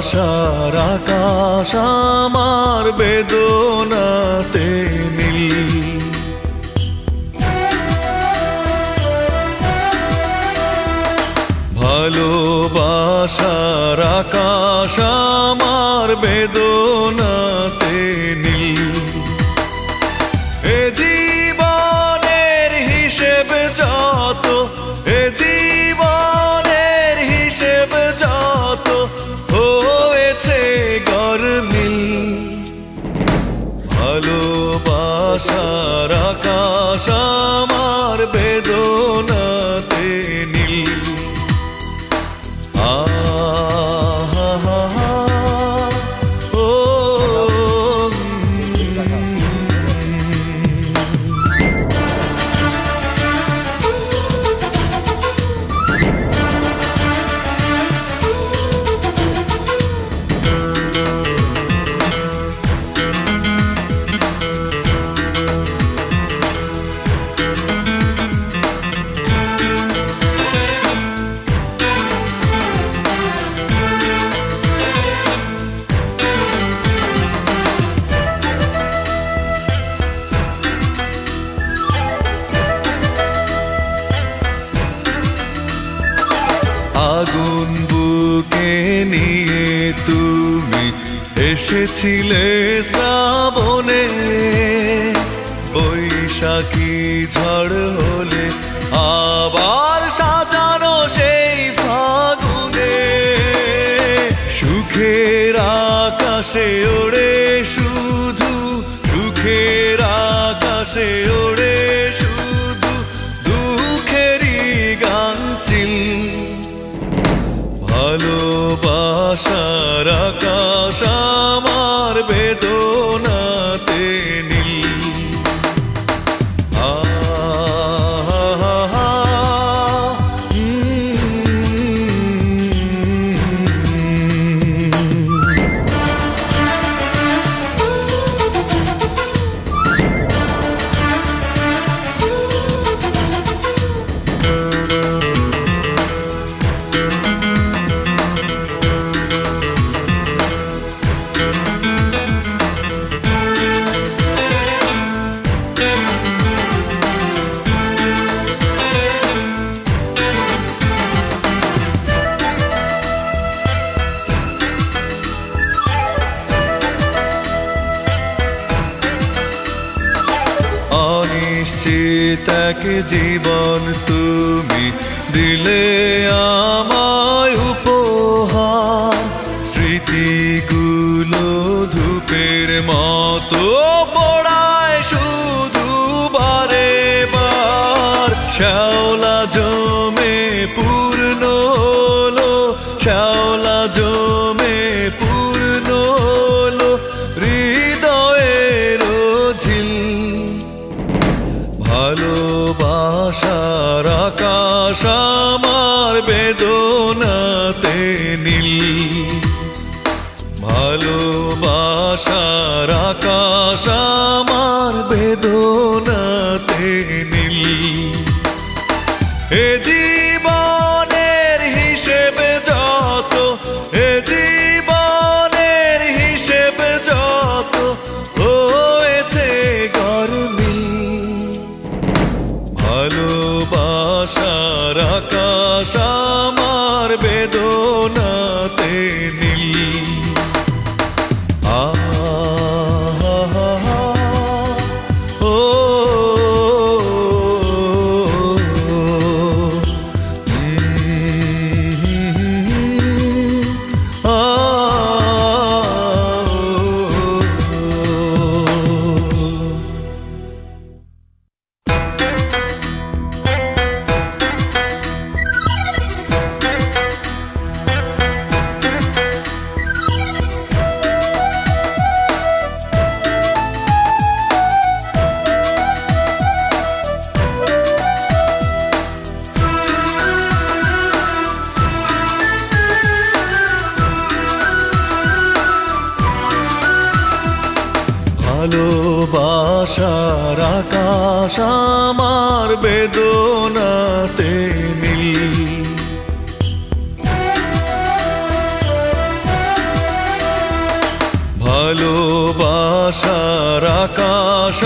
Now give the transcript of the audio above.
ভালোবাসার আকাশ আমার বেদনাতে নীল। ভালোবাসার আকাশ আমার বেদনাতে ভালোবাসার আকাশ আগুন বুকে নিয়ে তুমি এসেছিলে শ্রাবণে। বৈশাখী ঝড় হলে আবার সাজানো সেই ফাগুনে। সুখের আকাশে ওড়ে ভালোবাসার আকাশ আমার এক জীবন তুমি দিলে আমায় উপহার। স্মৃতিগুলো ধূপের মতো পড়ায় শুধু বারে বার। শ্যাওলা জমে পূর্ণ হলো, শ্যাওলা জমে আকাশ আমার বেদনাতে নীল। ভালোবাসার আকাশ আমার বেদনাতে নীল। আশার আকাশ আমার বেদনাতে নীল। ভালোবাসার আকাশ